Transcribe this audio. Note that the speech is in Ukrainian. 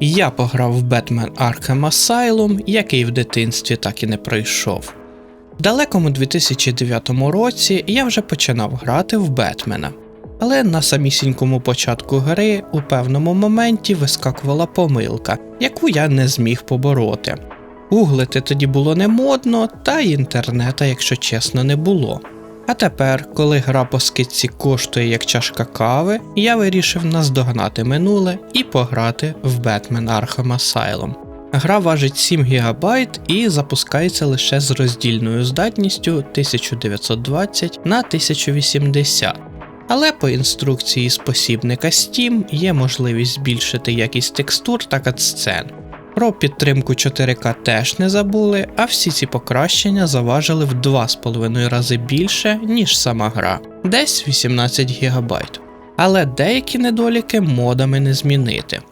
Я пограв в Batman Arkham Asylum, який в дитинстві так і не пройшов. В далекому 2009 році я вже починав грати в Бетмена. Але на самісінькому початку гри у певному моменті вискакувала помилка, яку я не зміг побороти. Гуглити тоді було не модно, та інтернета, якщо чесно, не було. А тепер, коли гра по скидці коштує як чашка кави, я вирішив наздогнати минуле і пограти в Batman Arkham Asylum. Гра важить 7 ГБ і запускається лише з роздільною здатністю 1920 на 1080. Але по інструкції спосібника Steam є можливість збільшити якість текстур та катсцен. Про підтримку 4К теж не забули, а всі ці покращення заважили в 2,5 рази більше, ніж сама гра, десь 18 ГБ. Але деякі недоліки модами не змінити.